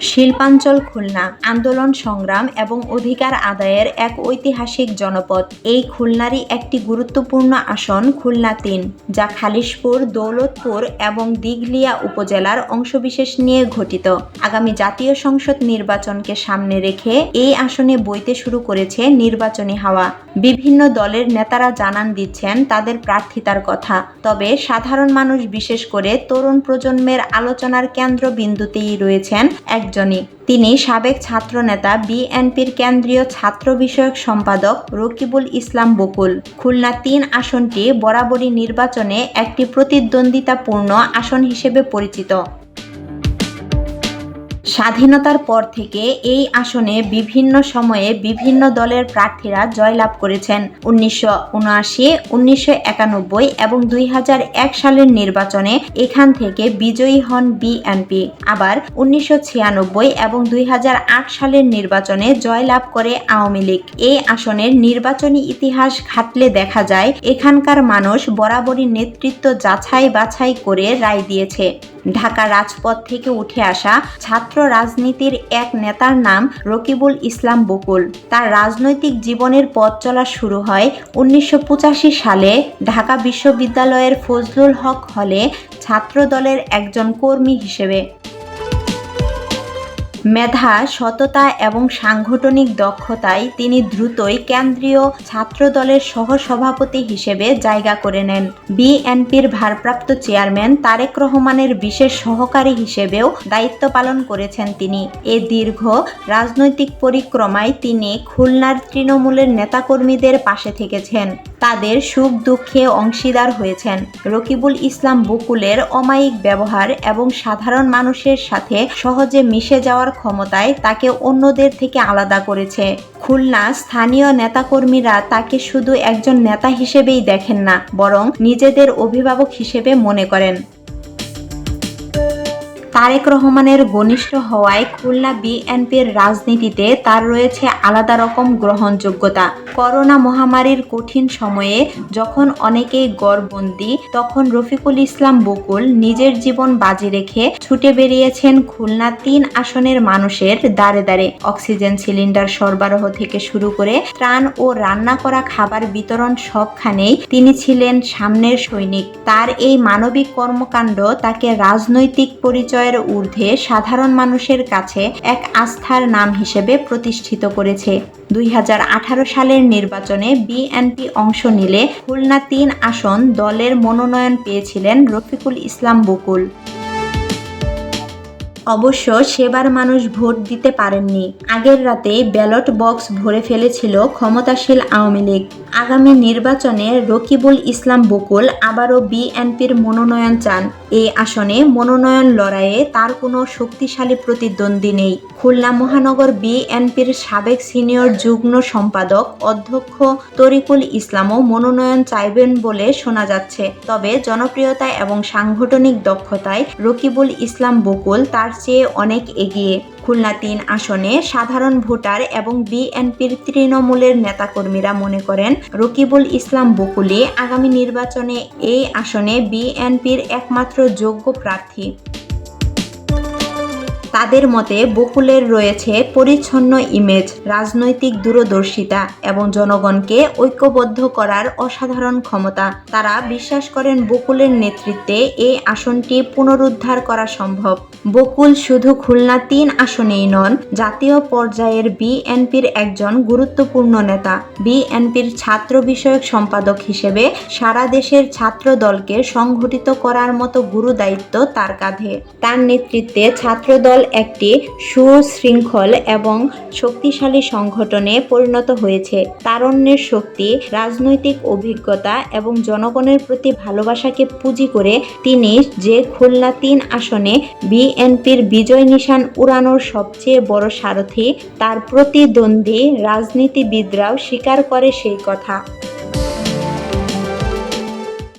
শিল্পাঞ্চল খুলনা, আন্দোলন সংগ্রাম এবং অধিকার আদায়ের এক ঐতিহাসিক জনপদ। এই খুলনারই একটি গুরুত্বপূর্ণ আসন খুলনা তিন, যা খালিশপুর, দৌলতপুর এবং দিঘলিয়া উপজেলার অংশবিশেষ নিয়ে গঠিত। আগামী জাতীয় সংসদ নির্বাচনকে সামনে রেখে এই আসনে বইতে শুরু করেছে নির্বাচনী হাওয়া। বিভিন্ন দলের নেতারা জানান দিচ্ছেন তাদের প্রার্থিতার কথা। তবে সাধারণ মানুষ বিশেষ করে তরুণ প্রজন্মের আলোচনার কেন্দ্রবিন্দুতেই রয়েছেন একজনই। তিনি সাবেক ছাত্র নেতা বিএনপির কেন্দ্রীয় ছাত্র বিষয়ক সম্পাদক রকিবুল ইসলাম বকুল। খুলনা তিন আসনটি বরাবরই নির্বাচনে একটি প্রতিদ্বন্দ্বিতাপূর্ণ আসন হিসেবে পরিচিত। স্বাধীনতার পর থেকে এই আসনে বিভিন্ন সময়ে বিভিন্ন দলের প্রার্থীরা জয়লাভ করেছেন। উনিশশো উনিশশো একানব্বই এবং দুই হাজার এক সালের নির্বাচনে এখান থেকে বিজয়ী হন বিএনপি। আবার উনিশশো ছিয়ানব্বই এবং দুই হাজার আট সালের নির্বাচনে জয়লাভ করে আওয়ামী লীগ। এই আসনের নির্বাচনী ইতিহাস ঘাটলে দেখা যায়, এখানকার মানুষ বরাবরই নেতৃত্ব যাচাই বাছাই করে রায় দিয়েছে। ঢাকা রাজপথ থেকে উঠে আসা ছাত্র রাজনীতির এক নেতার নাম রকিবুল ইসলাম বকুল। তার রাজনৈতিক জীবনের পথ চলা শুরু হয় উনিশশো পঁচাশি সালে ঢাকা বিশ্ববিদ্যালয়ের ফজলুল হক হলে ছাত্র দলের একজন কর্মী হিসেবে। মেধা, সততা এবং সাংগঠনিক দক্ষতায় তিনি দ্রুতই কেন্দ্রীয় ছাত্র দলের সহসভাপতি হিসেবে জায়গা করে নেন। বিএনপির ভারপ্রাপ্ত চেয়ারম্যান তারেক রহমানের বিশেষ সহকারী হিসেবেও দায়িত্ব পালন করেছেন তিনি। এ দীর্ঘ রাজনৈতিক পরিক্রমায় তিনি খুলনার তৃণমূলের নেতাকর্মীদের পাশে থেকেছেন। তাদের সুখ দুঃখে অংশীদার হয়েছেন। রকিবুল ইসলাম বকুলের অমায়িক ব্যবহার এবং সাধারণ মানুষের সাথে সহজে মিশে যাওয়ার ক্ষমতায় তাকে অন্যদের থেকে আলাদা করেছে। খুলনা স্থানীয় নেতাকর্মীরা তাকে শুধু একজন নেতা হিসেবেই দেখেন না, বরং নিজেদের অভিভাবক হিসেবে মনে করেন। তারেক রহমানের ঘনিষ্ঠ হওয়ায় খুলনা বিএনপির রাজনীতিতে তার রয়েছে আলাদা রকম গ্রহণযোগ্যতা। করোনা মহামারীর কঠিন সময়ে যখন অনেকেই গড়বন্দি, তখন রফিকুল ইসলাম বকুল নিজের জীবন বাজি রেখে ছুটে বেরিয়েছেন খুলনা তিন আসনের মানুষের দাঁড়ে দাঁড়ে অক্সিজেন সিলিন্ডার সরবরাহ থেকে শুরু করে ত্রাণ ও রান্না করা খাবার বিতরণ সবখানেই তিনি ছিলেন সামনের সৈনিক। তার এই মানবিক কর্মকাণ্ড তাকে রাজনৈতিক পরিচয় পরিচয়ের ঊর্ধ্বে সাধারণ মানুষের কাছে এক আস্থার নাম হিসেবে প্রতিষ্ঠিত করেছে। দুই হাজার আঠারো সালের নির্বাচনে বিএনপি অংশ নিলে খুলনা তিন আসন দলের মনোনয়ন পেয়েছিলেন রফিকুল ইসলাম বকুল। অবশ্য সেবার মানুষ ভোট দিতে পারেননি। আগের রাতে ব্যালট বক্স ভরে ফেলেছিল ক্ষমতাশীল আওয়ামী লীগ। আগামী নির্বাচনে রকিবুল ইসলাম বকুল আবারও বিএনপির মনোনয়ন চান। এই আসনে মনোনয়ন লড়াইয়ে তার কোনো শক্তিশালী প্রতিদ্বন্দ্বী নেই। খুলনা মহানগর বিএনপির সাবেক সিনিয়র যুগ্ম সম্পাদক অধ্যক্ষ তরিকুল ইসলামও মনোনয়ন চাইবেন বলে শোনা যাচ্ছে। তবে জনপ্রিয়তা এবং সাংগঠনিক দক্ষতায় রকিবুল ইসলাম বকুল তার চেয়ে অনেক এগিয়ে। খুলনা তিন আসনে সাধারণ ভোটার এবং বিএনপির তৃণমূলের নেতাকর্মীরা মনে করেন, রকিবুল ইসলাম বকুলি আগামী নির্বাচনে এই আসনে বিএনপির একমাত্র যোগ্য প্রার্থী। তাদের মতে বকুলের রয়েছে পরিচ্ছন্ন ইমেজ রাজনৈতিক দূরদর্শিতা এবং জনগণকে ঐক্যবদ্ধ করার অসাধারণ ক্ষমতা। তারা বিশ্বাস করেন বকুলের নেতৃত্বে এই আসনটি পুনরুদ্ধার করা সম্ভব। বকুল শুধু খুলনা তিন আসনেই নন, জাতীয় পর্যায়ের বিএনপির একজন গুরুত্বপূর্ণ নেতা। বিএনপির ছাত্র বিষয়ক সম্পাদক হিসেবে সারা দেশের ছাত্র দলকে সংগঠিত করার মতো গুরু দায়িত্ব তার কাঁধে। তার নেতৃত্বে ছাত্রদল দল একটি সুশৃঙ্খল এবং শক্তিশালী সংগঠনে পরিণত হয়েছে। তারণ্যের শক্তি, রাজনৈতিক অভিজ্ঞতা এবং জনগণের প্রতি ভালোবাসাকে পুঁজি করে তিনি যে খুলনা তিন আসনে বিএনপির বিজয় নিশান উড়ানোর সবচেয়ে বড় সারথি, তার প্রতিদ্বন্দ্বী রাজনীতিবিদরাও স্বীকার করে সেই কথা।